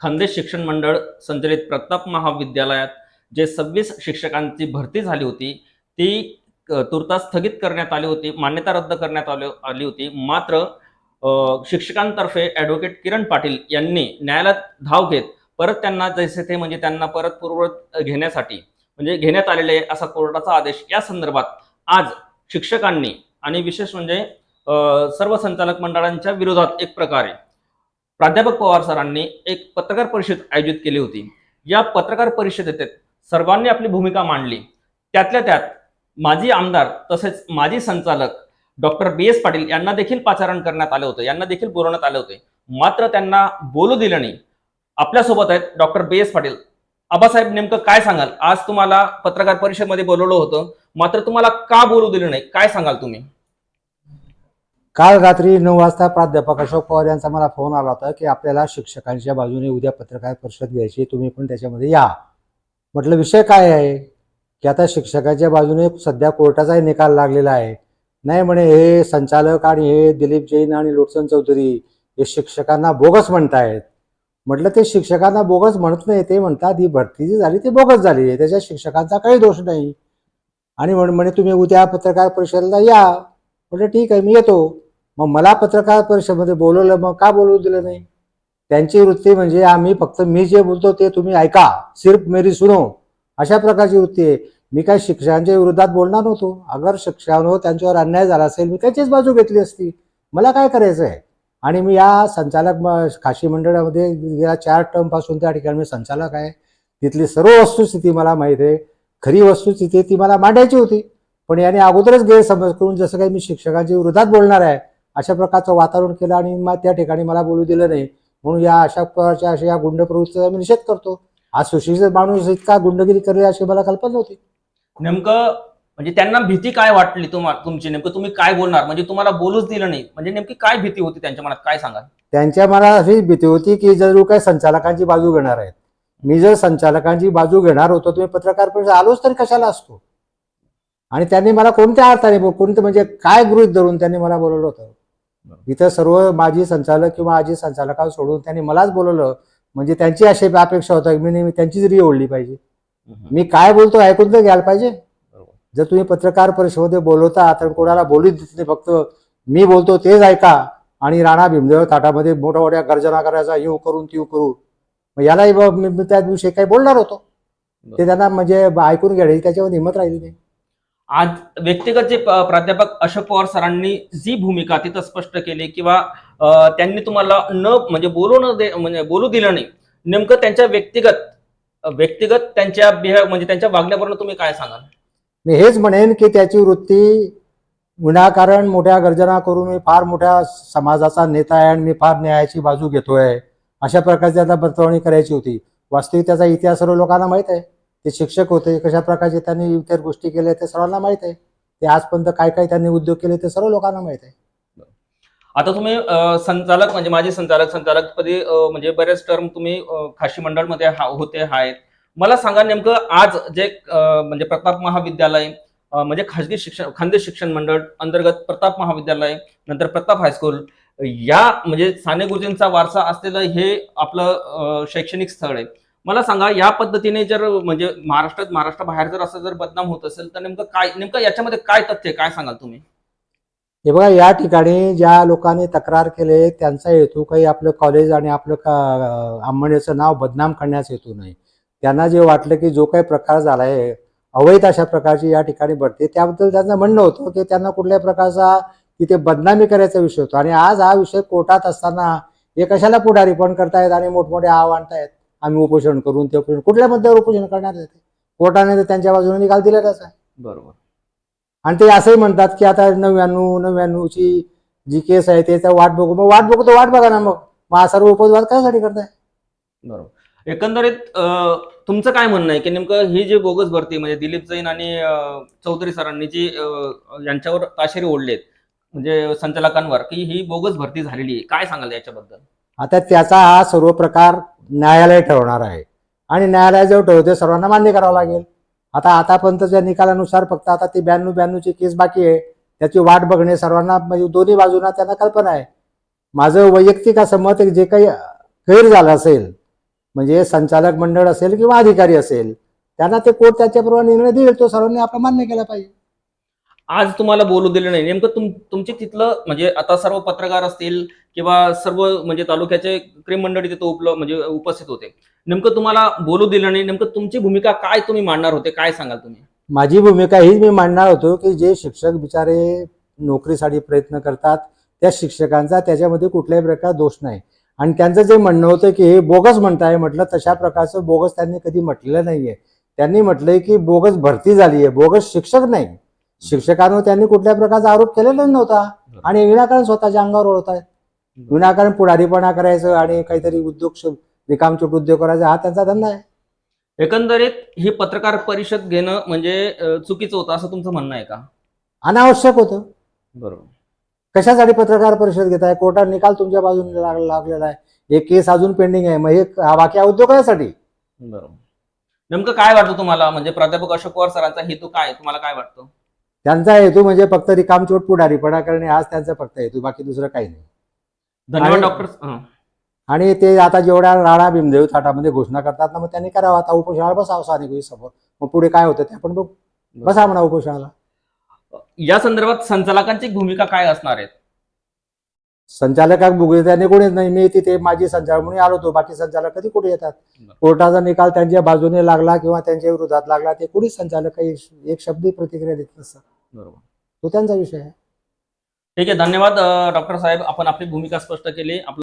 खानदेश शिक्षण मंडळ संचलित प्रताप महाविद्यालयात जे सव्वीस शिक्षकांची भरती झाली होती ती तुर्तास स्थगित करण्यात आली होती मान्यता रद्द करण्यात आली आली होती. मात्र शिक्षकांतर्फे ॲडव्होकेट किरण पाटील यांनी न्यायालयात धाव घेत परत त्यांना जैसे ते म्हणजे त्यांना परत पूर्वत घेण्यासाठी म्हणजे घेण्यात आलेले असा कोर्टाचा आदेश या संदर्भात आज शिक्षकांनी आणि विशेष म्हणजे सर्व संचालक मंडळांच्या विरोधात एक प्रकारे प्राध्यापक पवार सरांनी एक पत्रकार परिषद आयोजित केली होती. या पत्रकार परिषदेत सर्वांनी आपली भूमिका मांडली. त्यातल्या त्यात माजी आमदार तसेच माजी संचालक डॉक्टर बी एस पाटील यांना देखील पाचारण करण्यात आले होते. यांना देखील बोलवण्यात आले होते. मात्र त्यांना बोलू दिलं नाही. आपल्यासोबत आहेत doctor B S Patil. Abasaheb नेमकं काय सांगाल? आज तुम्हाला पत्रकार परिषदेमध्ये बोलवलं होतं. मात्र तुम्हाला का बोलू दिलं नाही? काय सांगाल तुम्ही? काल रात्री नऊ वाजता प्राध्यापक अशोक पवार यांचा मला फोन आला होता की आपल्याला शिक्षकांच्या बाजूने उद्या पत्रकार परिषद घ्यायची तुम्ही पण त्याच्यामध्ये या. म्हटलं विषय काय आहे? की आता शिक्षकाच्या बाजूने सध्या कोर्टाचाही निकाल लागलेला आहे. नाही म्हणे हे संचालक आणि हे दिलीप जैन आणि लोटसन चौधरी हे शिक्षकांना बोगस म्हणतायत. म्हटलं ते शिक्षकांना बोगस म्हणत नाही ते म्हणतात ही भरती जी झाली ती बोगस झाली आहे त्याच्यात शिक्षकांचा काही दोष नाही. आणि म्हण म्हणे तुम्ही उद्या पत्रकार परिषदेला या. म्हटलं ठीक आहे मी येतो. मग मला पत्रकार परिषदेमध्ये बोलवलं मग का बोलवू दिलं नाही? त्यांची वृत्ती म्हणजे आम्ही फक्त मी जे बोलतो ते तुम्ही ऐका. सिर्फ मेरी सुनो. अशा प्रकारची वृत्ती आहे. मी काय शिक्षकांच्या विरोधात बोलणार नव्हतो. अगर शिक्षकांवर त्यांच्यावर अन्याय झाला असेल मी त्याचीच बाजू घेतली असती मला काय करायचं आहे? आणि मी या संचालक म- खाशी मंडळामध्ये गेल्या चार टर्मपासून त्या ठिकाणी मी संचालक आहे. तिथली सर्व वस्तुस्थिती मला माहीत आहे. खरी वस्तुस्थिती ती मला मांडायची होती. पण याने अगोदरच गैरसमज करून जसं काही मी शिक्षकांच्या विरोधात बोलणार आहे अशा प्रकारचं वातावरण केलं आणि मग त्या ठिकाणी मला बोलू दिलं नाही. म्हणून या अशा प्रकारच्या अशा या गुंड प्रवृत्तीचा मी निषेध करतो. आज सुशिक्षित माणूस इतका गुंडगिरी करेल अशी मला कल्पना नव्हती. नेमकं म्हणजे त्यांना भीती काय वाटली तुम्हाला तुमची? नेमकं तुम्ही काय बोलणार? म्हणजे तुम्हाला बोलूच दिलं नाही. म्हणजे नेमकी काय भीती होती त्यांच्या मनात? काय सांगाल? त्यांच्या मनात अशी भीती होती की जर काय संचालकांची बाजू घेणार आहेत. मी जर संचालकांची बाजू घेणार होतो तुम्ही पत्रकार परिषद आलोच तरी कशाला असतो? आणि त्यांनी मला कोणत्या अर्थाने कोणते म्हणजे काय गृहित धरून त्यांनी मला बोलवलं होतं? इथं सर्व माजी संचालक किंवा आजी संचालकांना सोडून त्यांनी मलाच बोलवलं. म्हणजे त्यांची अशी अपेक्षा होता की मी नेहमी त्यांचीच री ओढली पाहिजे. मी काय बोलतो ऐकून तर घ्यायला पाहिजे. जर तुम्ही पत्रकार परिषदेमध्ये बोलवता तर कोणाला बोलू देत नाही फक्त मी बोलतो तेच ऐका. आणि राणा भीमदेव ताटामध्ये मोठ्या मोठ्या गर्जना करायचा येऊ करून तीव करू. मग यालाही त्या दिवशी काही बोलणार होतो. ते त्यांना म्हणजे ऐकून घ्यायला त्याच्यावर हिंमत राहिली नाही. आज व्यक्तिगत जे प्राध्यापक अशोक पवार सरांनी जी भूमिका तिथं स्पष्ट केली किंवा त्यांनी तुम्हाला न म्हणजे बोलू न दे म्हणजे बोलू दिलं नाही नेमकं त्यांच्या व्यक्तिगत व्यक्तिगत त्यांच्या बिहेव म्हणजे त्यांच्या वागण्यावरून तुम्ही काय सांगाल? मी हेच म्हणेन की त्याची वृत्ती विनाकारण मोठ्या गर्जना करून मी फार मोठ्या समाजाचा नेता आहे आणि मी फार न्यायाची बाजू घेतोय. अशा प्रकारची त्याचा बतवणी करायची होती. वास्तविक त्याचा इतिहास सर्व लोकांना माहीत आहे. ते शिक्षक होते कशा प्रकारचे त्यांनी इतर गोष्टी केल्या ते सर्वांना माहीत आहे. ते आजपर्यंत काय काय त्यांनी उद्योग केले ते सर्व लोकांना माहीत आहे. आता तुम्ही संचालक म्हणजे माझे संचालक संचालकपदी म्हणजे बरेच टर्म तुम्ही खाशी मंडळमध्ये मध्ये होते आहेत. मला सांगा नेमकं आज जे म्हणजे प्रताप महाविद्यालय म्हणजे खाजगी शिक्षण खानदेश शिक्षण मंडळ अंतर्गत प्रताप महाविद्यालय नंतर प्रताप हायस्कूल या म्हणजे साने गुरुजींचा वारसा असलेलं हे आपलं शैक्षणिक स्थळ आहे. मला सांगा या पद्धतीने जर म्हणजे महाराष्ट्रात महाराष्ट्राबाहेर जर असं जर बदनाम होत असेल तर नेमकं काय नेमकं याच्यामध्ये काय तथ्य काय सांगाल तुम्ही? हे बघा या ठिकाणी ज्या लोकांनी तक्रार केले त्यांचा हेतू काही आपलं कॉलेज आणि आपलं का नाव बदनाम करण्याचा हेतू नाही. त्यांना जे वाटलं की जो काही प्रकार झाला आहे अवैध अशा प्रकारची या ठिकाणी भरते त्याबद्दल त्यांचं म्हणणं होतं की त्यांना कुठल्या प्रकारचा तिथे बदनामी करायचा विषय होतो. आणि आज हा विषय कोर्टात असताना हे कशाला पुढारी पण करतायत आणि मोठमोठे आव आणतायत? आम्ही उपोषण करून ते उपोषण कुठल्या मुद्द्यावर उपोषण करणार कोर्टाने तर त्यांच्या बाजूने निकाल दिलेलाच आहे बरोबर. आणि ते असंही म्हणतात की आता नव्याण्णव नव्याण्णवची जी केस आहे त्याचा वाट बघू. मग वाट बघू तर वाट बघा ना मग. मग हा सर्व उपवाद कशासाठी करताय? बरोबर. एकंदरीत तुमचं काय म्हणणं आहे? की नेमकं ही जी बोगस भरती म्हणजे दिलीप जैन आणि चौधरी सरांनी जी यांच्यावर ताशेरे ओढलेत म्हणजे संचालकांवर की ही बोगस भरती झालेली आहे. काय सांगाल याच्याबद्दल? आता त्याचा हा सर्व प्रकार न्यायालय ठरवणार आहे. आणि न्यायालय जेव्हा ठरवते सर्वांना मान्य करावं लागेल. आता आतापर्यंतच्या निकालानुसार फक्त आता ती ब्याण्णव ब्याण्णवची केस बाकी आहे त्याची वाट बघणे सर्वांना म्हणजे दोन्ही बाजूंना त्यांना कल्पना आहे. माझं वैयक्तिक असं मत जे काही गैर झालं असेल म्हणजे संचालक मंडळ असेल किंवा अधिकारी असेल त्यांना ते कोर्ट त्याच्याप्रमाणे निर्णय देईल तो सर्वांनी आपला मान्य केला पाहिजे. आज तुम्हाला बोलू दिलं नाही. नेमकं तुम तुमचे तिथलं म्हणजे आता सर्व पत्रकार असतील किंवा सर्व म्हणजे तालुक्याचे क्रीम मंडळी तिथं उपलब्ध म्हणजे उपस्थित होते. नेमकं तुम्हाला बोलू दिलं नाही. नेमकं तुमची भूमिका काय तुम्ही मांडणार होते? काय सांगाल तुम्ही? माझी भूमिका हीच मी मांडणार होतो की जे शिक्षक बिचारे नोकरीसाठी प्रयत्न करतात त्या शिक्षकांचा त्याच्यामध्ये कुठल्याही प्रकार दोष नाही. आणि त्यांचं जे म्हणणं होतं की हे बोगस म्हणताय म्हटलं तशा प्रकारचं बोगस त्यांनी कधी म्हटलेलं नाहीये. त्यांनी म्हटलंय की बोगस भरती झाली आहे बोगस शिक्षक नाही. शिक्षकांवर त्यांनी कुठल्या प्रकारचा आरोप केलेला नव्हता. आणि विनाकारण स्वतःच्या अंगावर ओढत आहेत विनाकारण पुढारीपणा करायचं आणि काहीतरी उद्योग रिकामचूट उद्योग करायचा हा त्यांचा धंदा आहे. एकंदरीत ही पत्रकार परिषद घेणं म्हणजे चुकीचं होतं असं तुमचं म्हणणं आहे का? अनावश्यक होतं. बरोबर. कशासाठी पत्रकार परिषद घेताय? कोर्टात निकाल तुमच्या बाजूने लाग- लागलेला आहे. एक केस अजून पेंडिंग आहे. मग हे हा बाकी उद्योगासाठी. बरोबर. नेमकं काय वाटतं तुम्हाला? म्हणजे प्राध्यापक अशोक पवार सरांचा हेतू काय तुम्हाला काय वाटतं? त्यांचा हेतू म्हणजे फक्त रिकामचोट पुढारीपणा करणे हाच त्यांचा फक्त हेतू बाकी दुसरं काही नाही. धन्यवाद डॉक्टर. आणि ते आता जेवढ्या राणा भीमदेव थाटामध्ये घोषणा करतात ना मग त्यांनी करावं आता उपोषणाला बसावं सानेगुरी समोर. मग पुढे काय होतं ते आपण बघू. बसा म्हणा उपोषणाला. या संदर्भात संचालकांची भूमिका काय असणार आहे संचालकात बघू त्यांनी कोणीच नाही. मी तिथे माझी संचालक म्हणून आलो होतो. बाकी संचालक कधी कुठे येतात? कोर्टाचा निकाल त्यांच्या बाजूने लागला किंवा त्यांच्या विरोधात लागला ते कुणीच संचालक काही एक शब्दी प्रतिक्रिया देत नसतात. बरोबर. तो त्यांचा विषय आहे. ठीक आहे धन्यवाद डॉक्टर साहेब. आपण आपली भूमिका स्पष्ट केली. आपलं